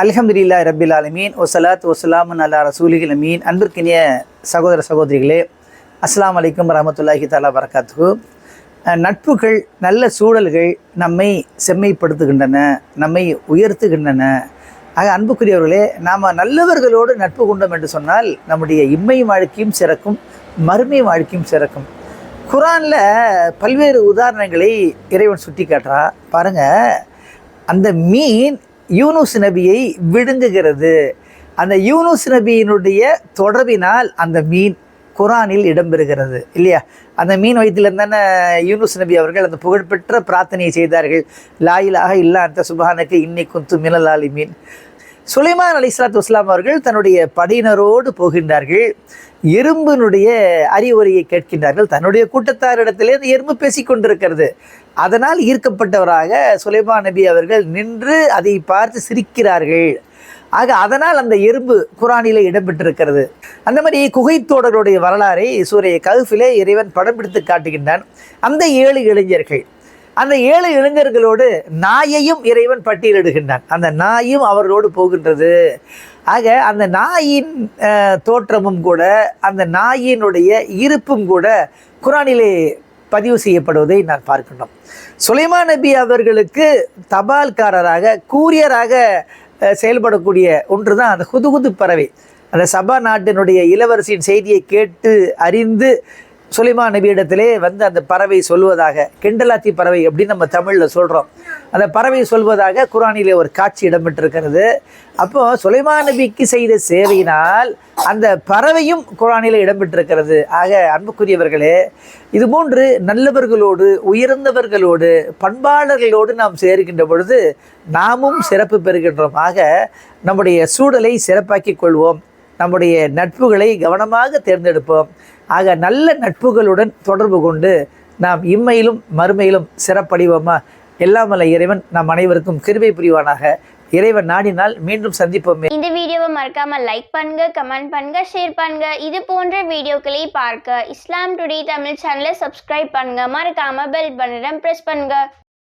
அல்ஹம்துலில்லா ரபில் ஆலமீன். ஒசலாத் ஒசலாமன் அல்லா ரசூலிகள் அமீன் அன்பிற்கினிய சகோதர சகோதரிகளே அஸ்லாம் வலைக்கம் வரமத்துல்லாஹி தாலா வரகாத்து நட்புகள் நல்ல சூழல்கள் நம்மை செம்மைப்படுத்துகின்றன நம்மை உயர்த்துகின்றன. ஆக அன்புக்குரியவர்களே நாம் நல்லவர்களோடு நட்பு கொண்டோம் என்று சொன்னால் நம்முடைய இம்மை வாழ்க்கையும் சிறக்கும் மறுமை வாழ்க்கையும் சிறக்கும். குரானில் பல்வேறு உதாரணங்களை இறைவன் சுட்டி காட்டுறா பாருங்கள் அந்த மீன் யூனுஸ் நபியை விழுங்குகிறது அந்த யூனுஸ் நபியினுடைய தொடர்பினால் அந்த மீன் குரானில் இடம்பெறுகிறது இல்லையா? அந்த மீன் வயிற்றில் தானே யூனுஸ் நபி அவர்கள் அந்த புகழ்பெற்ற பிரார்த்தனையை செய்தார்கள். லாயிலாக இல்லா அந்த சுபானுக்கு இன்னை துமிழலாளி மினலாலி மீன் சுலைமான் அலி இஸ்லாத்து இஸ்லாம் அவர்கள் தன்னுடைய படையினரோடு போகின்றார்கள். எறும்பினுடைய அறிவுரையை கேட்கின்றார்கள். தன்னுடைய கூட்டத்தாரிடத்திலே அந்த எறும்பு பேசிக் கொண்டிருக்கிறது. அதனால் ஈர்க்கப்பட்டவராக சுலைமான் நபி அவர்கள் நின்று அதை பார்த்து சிரிக்கிறார்கள். ஆக அதனால் அந்த எறும்பு குரானிலே இடம்பெற்றிருக்கிறது. அந்த மாதிரி குகைத்தோடருடைய வரலாறை சூரிய கல்ஃபிலே இறைவன் படம் பிடித்து காட்டுகின்றான். அந்த ஏழு இளைஞர்கள். அந்த ஏழு இளைஞர்களோடு நாயையும் இறைவன் பட்டியலிடுகின்றான். அந்த நாயும் அவர்களோடு போகின்றது. ஆக அந்த நாயின் தோற்றமும் கூட அந்த நாயினுடைய இருப்பும் கூட குரானிலே பதிவு செய்யப்படுவதை நான் பார்க்கின்றோம். சுலைமான் நபி அவர்களுக்கு தபால்காரராக கூரியராக செயல்படக்கூடிய ஒன்று தான் அந்த குதுகுது பறவை. அந்த சபா நாட்டினுடைய இளவரசியின் செய்தியை கேட்டு அறிந்து சுலைமா நபியிடத்திலே வந்து அந்த பறவை சொல்வதாக கிண்டலாத்தி பறவை அப்படின்னு நம்ம தமிழில் சொல்கிறோம் அந்த பறவை சொல்வதாக குரானிலே ஒரு காட்சி இடம்பெற்றிருக்கிறது. அப்போ சுலைமா நபிக்கு செய்த சேவையினால் அந்த பறவையும் குரானில் இடம்பெற்றிருக்கிறது. ஆக அன்புக்குரியவர்களே இது போன்று நல்லவர்களோடு உயர்ந்தவர்களோடு பண்பாளர்களோடு நாம் சேர்கின்ற பொழுது நாமும் சிறப்பு பெறுகின்றோம். ஆக நம்முடைய சூழலை சிறப்பாக்கிக் கொள்வோம். நம்முடைய நட்புகளை கவனமாக தேர்ந்தெடுப்போம். ஆக நல்ல நட்புகளுடன் தொடர்பு கொண்டு நாம் இம்மையிலும் மறுமையிலும் சிறப்படைவோமா? எல்லாம் இறைவன் நம் அனைவருக்கும் கிருபை புரிவானாக. இறைவன் நாடினால் மீண்டும் சந்திப்போமே. இந்த வீடியோவை மறக்காம லைக் பண்ணுங்க கமெண்ட் பண்ணுங்க ஷேர் பண்ணுங்க. இது போன்ற வீடியோக்களை பார்க்க இஸ்லாம் டுடே தமிழ் சேனலை சப்ஸ்கிரைப் பண்ணுங்க. மறக்காம பெல் பட்டனை பிரஸ் பண்ணுங்க.